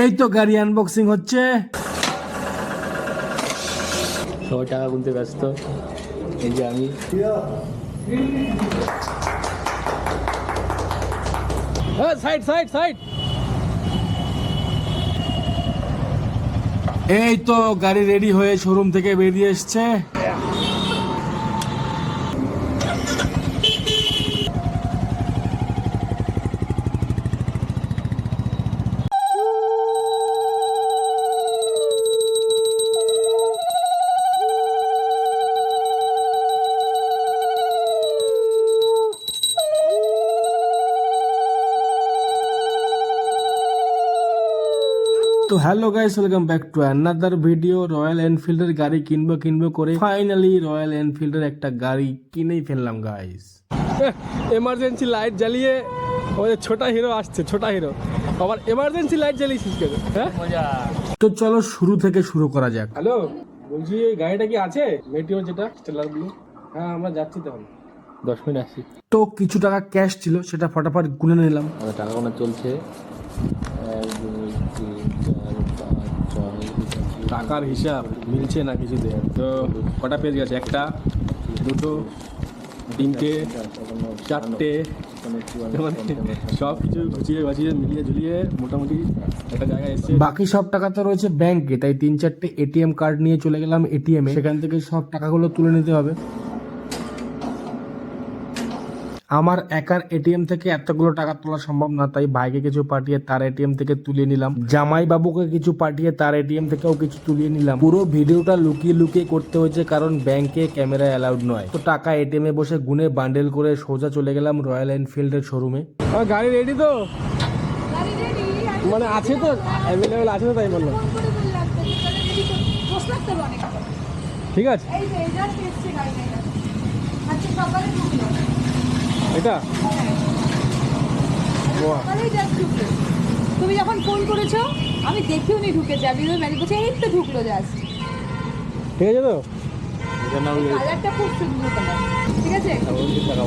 এই তো গাড়ি আনবক্সিং হচ্ছে। সবাই টাকা গুনতে ব্যস্ত। এই যে আমি। সাইড সাইড সাইড এই তো গাড়ি রেডি হয়ে শোরুম থেকে বেরিয়ে এসছে। Hello guys welcome back to another video. Royal এনফিল্ডের গাড়ি কিনবো কিনবো করে ফাইনালি রয়্যাল এনফিল্ডের একটা গাড়ি কিনেই ফেললাম গাইস। এমার্জেন্সি লাইট জ্বালিয়ে আমাদের ছোটা হিরো আসছে ছোটা হিরো আবার এমার্জেন্সি লাইট জ্বালিয়েছিস কেন? হ্যাঁ? তো চলো শুরু থেকে শুরু করা যাক। হ্যালো বলছি এই গাড়িটা কি আছে? মেটিও যেটা স্টেলার ব্লু হ্যাঁ আমরা যাচ্ছি তখন দশ মিনিট আসি তো কিছু টাকা ক্যাশ ছিল সেটা ফটাফট গুনে নিলাম। টাকা গোনা চলছে এক দুই তিন চার পাঁচ ছয় টাকার হিসাব মিলছে না কিছুতে। তো কটা পেজ গেছে? একটা দুটো তিনটে চারটে সব কিছু গুছিয়ে বাঁচিয়ে মিলিয়ে ঝুলিয়ে মোটামুটি একটা জায়গায় এসছে। বাকি সব টাকা তো রয়েছে ব্যাংকে তাই তিন চারটে এটিএম কার্ড নিয়ে চলে গেলাম এটিএম এখান সেখান থেকে সব টাকাগুলো তুলে নিতে হবে। আমার একার এটিএম থেকে এতগুলো টাকা তোলা সম্ভব না তাই ভাইকে কিছু পাঠিয়ে তার এটিএম থেকে তুলে নিলাম। জামাই বাবুকে কিছু পাঠিয়ে তার এটিএম থেকেও কিছু তুলিয়ে নিলাম। পুরো ভিডিওটা লুকিয়ে লুকিয়ে করতে হয়েছে কারণ ব্যাংকে ক্যামেরা অ্যালাউড নয়। তো টাকা এটিএম এ বসে গুনে বান্ডেল করে সোজা চলে গেলাম রয়্যাল এনফিল্ডের শোরুমে। গাড়ি রেডি তো? মানে আছে তো অ্যাভেলেবেল আছে তো তাই বললাম ঠিক আছে। এই যে এসছে এটা। আজকে সকালে ঢুকলো এটা। সকালেই তুমি যখন ফোন করেছ আমি দেখিও নি ঢুকেছে। আমি ওই ম্যারি বলছি এই তো ঢুকলো জাস্ট ঠিক আছে তো? কালারটা খুব সুন্দর কালার ঠিক আছে?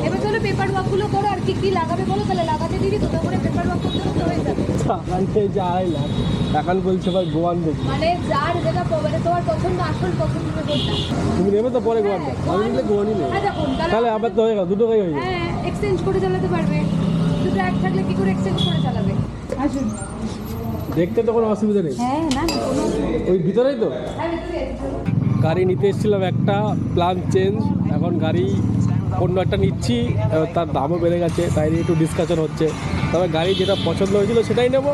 এবার চলো পেপার ওয়ার্কগুলো করো আর কি কি লাগাবে বলো? তাহলে লাগাতে দিদি দুটো করে পেপার ওয়ার্ক করতে করতে হয়ে যাবে। যে আড়াই লাখ টাকান বলছে ভাই গোয়ান দেখি মানে যার যেটা মানে তোমার পছন্দ আসল পছন্দ তুমি নেবে তো পরে গোয়ানটা আমি নিলে গোয়া নিলে হ্যাঁ তাহলে আবার তো হয়ে গেল দুটো হয়ে হ্যাঁ এক্সচেঞ্জ করে চালাতে পারবে। দুটো এক থাকলে কি করে এক্সচেঞ্জ করে চালাবে? আসুন। দেখতে তো কোনো অসুবিধা নেই। হ্যাঁ না ওই ভিতরেই তো? হ্যাঁ। গাড়ি নিতে এসেছিলাম একটা প্ল্যান চেঞ্জ এখন গাড়ি অন্য একটা নিচ্ছি এবার তার দামও বেড়ে গেছে তাই নিয়ে একটু ডিসকাশন হচ্ছে। তবে গাড়ি যেটা পছন্দ হয়েছিল সেটাই নেব।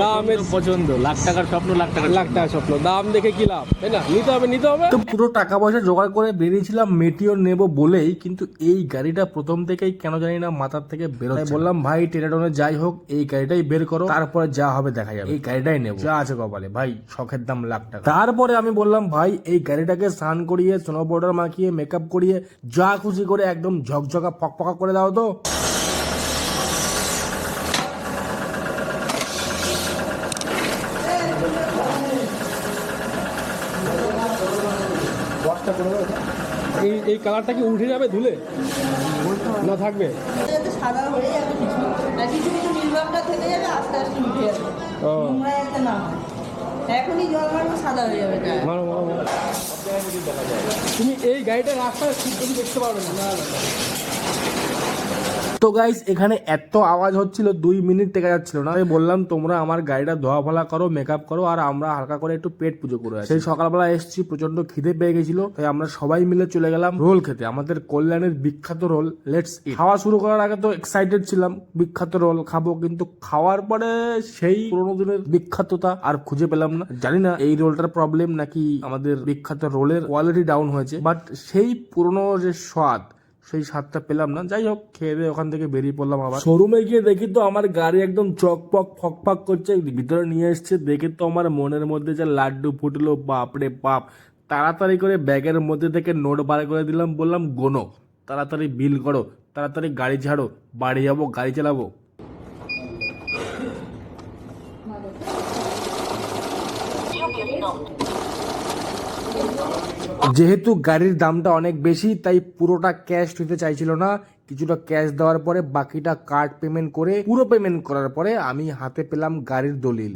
দামের পছন্দ লাখ টাকার স্বপ্ন লাখ লাখ টাকা স্বপ্ন। দাম দেখে কি লাভ? তাই না? নিতে হবে নিতে হবে। তো পুরো টাকা পয়সা জোগাড় করে বেরিয়েছিলাম মেটিওর নেব বলেই কিন্তু এই গাড়িটা প্রথম থেকেই কেন জানি না মাথার থেকে বেরোয় বললাম ভাই টেরাডনে যাই হোক এই গাড়িটাই বের করো। তারপরে যা হবে দেখা যাবে। এই গাড়িটাই নেব। যা আছে কপালে। ভাই শখের দাম লাখ টাকা। তারপরে আমি বললাম ভাই এই গাড়িটাকে স্নান করিয়ে স্নো পাউডার মাখিয়ে মেকআপ করিয়ে যা খুশি করে একদম ঝকঝকা ফকফকা করে দাও তো। এই এই কালারটা কি উঠে যাবে ধুলে? না থাকবে? সাদা হয়ে যাবে কিছু। কিছু কিছু থেকে যাবে আস্তে আস্তে উঠে যাবে। ও। নোংরা যাতে না হয়। এখনই জল মারবো সাদা হয়ে যাবে। তুমি এই গাড়িটা রাস্তায় দেখতে পারবে না। তো গাইস এখানে এত আওয়াজ হচ্ছিল, দুই মিনিট টেকা যাচ্ছিল না। আমি বললাম, তোমরা আমার গাড়িটা ধোয়া ফলা করো মেকআপ করো, আর আমরা হালকা করে একটু পেট পুজো করে। সেই সকালবেলা এসেছি প্রচণ্ড খিদে পেয়ে গেছিল, তাই আমরা সবাই মিলে চলে গেলাম রোল খেতে। আমাদের কল্যাণের বিখ্যাত রোল লেটস খাওয়া শুরু করার আগে তো এক্সাইটেড ছিলাম, বিখ্যাত রোল খাব, কিন্তু খাওয়ার পরে সেই পুরোনো দিনের বিখ্যাততা আর খুঁজে পেলাম না। জানি না এই রোলটার প্রবলেম নাকি আমাদের বিখ্যাত রোলের কোয়ালিটি ডাউন হয়েছে বাট সেই পুরোনো যে স্বাদ সেই স্বাদটা পেলাম না। যাই হোক খেয়ে দিয়ে ওখান থেকে বেরিয়ে পড়লাম আবার। শোরুমে গিয়ে দেখি তো আমার গাড়ি একদম চকপক ফকফক করছে। ভিতরে নিয়ে এসছে দেখে তো আমার মনের মধ্যে যে লাড্ডু ফুটলো বাপরে বাপ। তাড়াতাড়ি করে ব্যাগের মধ্যে থেকে নোট বার করে দিলাম বললাম গোনো তাড়াতাড়ি বিল করো তাড়াতাড়ি গাড়ি ছাড়ো বাড়ি যাব গাড়ি চালাবো। যেহেতু গাড়ির দামটা অনেক বেশি, তাই পুরোটা ক্যাশ নিতে চাইছিল না। কিছুটা ক্যাশ দেওয়ার পরে বাকিটা কার্ড পেমেন্ট করে, পুরো পেমেন্ট করার পরে আমি হাতে পেলাম গাড়ির দলিল।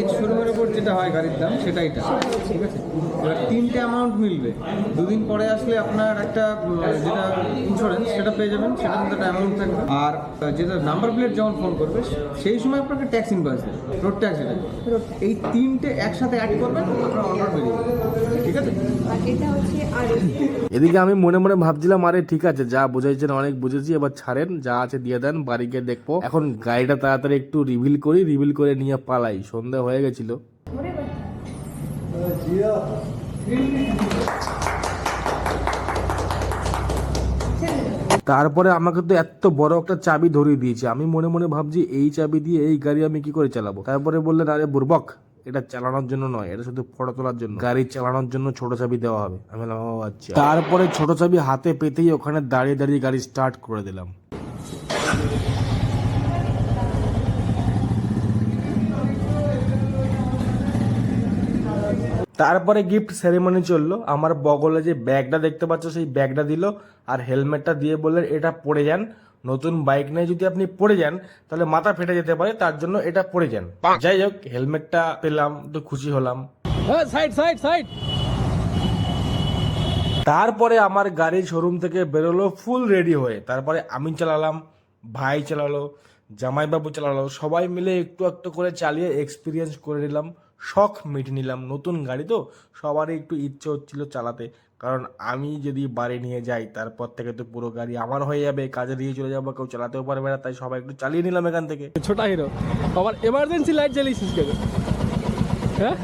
এক্স শোরুমের উপর যেটা হয় গাড়ির দাম সেটা এটা ঠিক আছে? এবার তিনটে অ্যামাউন্ট মিলবে। দুদিন পরে আসলে আপনার একটা যেটা ইন্স্যুরেন্স সেটা পেয়ে যাবেন সেটার মধ্যে একটা অ্যামাউন্ট থাকবে। আর যেটা নাম্বার প্লেট যখন ফোন করবে সেই সময় আপনাকে ট্যাক্স ইনভয়েস দেবে রোড ট্যাক্স এটা। এই তিনটে একসাথে অ্যাড করবেন আপনার অর্ডার বেরিয়ে যাবে। ঠিক আছে? এদিকে আমি মনে মনে ভাবছিলাম আরে ঠিক আছে যা বুঝাইছেন অনেক বুঝেছি এবার ছাড়েন যা আছে দিয়ে দেন বাড়ি গিয়ে দেখব। এখন গাড়িটা তাড়াতাড়ি একটু রিভিল করি রিভিল করে নিয়ে পালাই। সন্ধ্যা হয়ে গেছিল। তারপরে আমাকে তো এত বড় একটা চাবি ধরিয়ে দিয়েছে। আমি মনে মনে ভাবছি, এই চাবি দিয়ে এই গাড়ি আমি কি করে চালাবো? তারপরে বললেন, আরে বুর্বক এটা চালানোর জন্য নয়, এটা শুধু ফটো তোলার জন্য। গাড়ি চালানোর জন্য ছোট চাবি দেওয়া হবে। আমি আচ্ছা। তারপরে ছোট চাবি হাতে পেতেই ওখানে দাঁড়িয়ে দাঁড়িয়ে গাড়ি স্টার্ট করে দিলাম। তারপরে গিফট সেরেমনি চলল। আমার বগলে যে ব্যাগটা দেখতে পাচ্ছ সেই ব্যাগটা দিল আর হেলমেটটা দিয়ে বললেন এটা পরে যান। নতুন বাইক নিয়ে যদি আপনি পড়ে যান তাহলে মাথা ফেটে যেতে পারে তার জন্য এটা পরে যান। যাই হোক হেলমেটটা পেলাম তো খুশি হলাম। সাইড সাইড সাইড তারপরে আমার গাড়ি শোরুম থেকে বেরোলো ফুল রেডি হয়ে। তারপরে আমি চালালাম ভাই চালালো জামাইবাবু চালালো সবাই মিলে একটু একটু করে চালিয়ে এক্সপিরিয়েন্স করে নিলাম। শখ মিটে নিলাম নতুন গাড়ি তো সবারই একটু ইচ্ছে হচ্ছিল চালাতে। কারণ আমি যদি বাড়ি নিয়ে যাই তারপর থেকে তো পুরো গাড়ি আমার হয়ে যাবে কাজে দিয়ে চলে যাব কেউ চালাতেও পারবে না তাই সবাই একটু চালিয়ে নিলাম এখান থেকে। ছোটা হিরো আবার এমার্জেন্সি লাইট জ্বালিয়েছিস কেন? হ্যাঁ?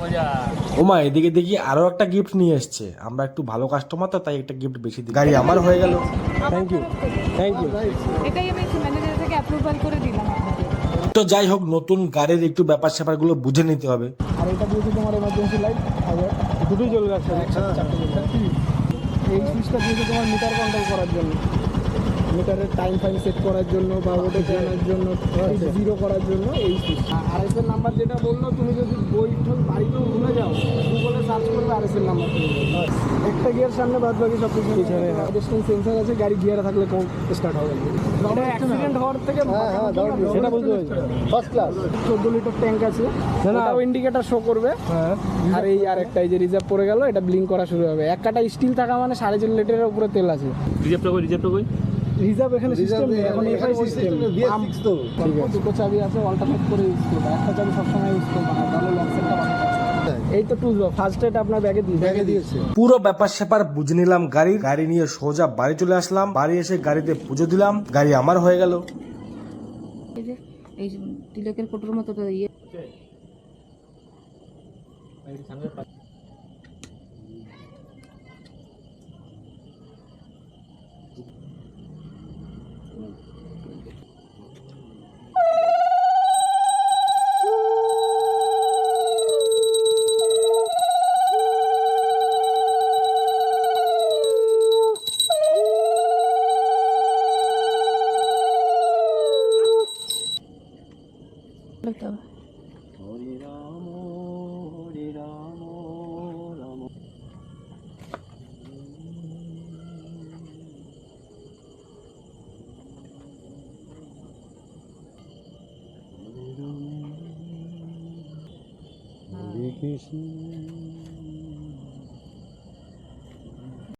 ওমা এদিকে দেখি আরও একটা গিফট নিয়ে এসছে। আমরা একটু ভালো কাস্টমার তো তাই একটা গিফট বেশি দিই গাড়ি আমার হয়ে গেল। থ্যাংক ইউ থ্যাংক ইউ এটাই আমি ম্যানেজার থেকে অ্যাপ্রুভাল করে দিলাম তো যাই হোক নতুন গাড়ির একটু ব্যাপার স্যাপারগুলো বুঝে নিতে হবে। আর এটা দিয়েছে তোমার এমার্জেন্সি লাইট দুটোই জ্বলবে একসাথে এই সুইচটা দিয়েছে তোমার মিটার কন্ট্রোল করার জন্য। মিটারের টাইম ফাইম সেট করার জন্য বা ওটা জানার জন্য জিরো করার জন্য এই আরএসএল নাম্বার যেটা বলল তুমি যদি বই বাড়িতেও ভুলে যাও গুগলে সার্চ করবে আরএসএল নাম্বার একটা গিয়ার সামনে বাদ বাকি সব কিছু পিছনে ডিস্টেন্স সেন্সার আছে গাড়ি গিয়ারে থাকলে কম স্টার্ট হবে। অ্যাক্সিডেন্ট হওয়ার থেকে সেটা বুঝতে পেরেছি ফার্স্ট ক্লাস চোদ্দ লিটার ট্যাঙ্ক আছে। ওটাও ইন্ডিকেটার শো করবে। আর এই আর একটা এই যে রিজার্ভ পড়ে গেল এটা ব্লিঙ্ক করা শুরু হবে। এক কাটা স্টিল থাকা মানে সাড়ে চার লিটারের উপরে তেল আছে। রিজার্ভটা কই রিজার্ভটা কই? রিজার্ভ এখানে সিস্টেম নেই এখন এফআই সিস্টেম তো। দুটো চাবি আছে অল্টারনেট করে ইউজ করবে। একটা চাবি সবসময় ইউজ করবে না তাহলে লক সেটটা এই তো ফার্স্ট এড আপনার ব্যাগে দিয়ে ব্যাগে দিয়েছে। পুরো ব্যাপার স্যাপার বুঝে নিলাম গাড়ি গাড়ি নিয়ে সোজা বাড়ি চলে আসলাম। বাড়ি এসে গাড়িতে পুজো দিলাম। গাড়ি আমার হয়ে গেল। এই যে এই তিলকের কোটোর মতো ইয়ে। কৃষ্ণ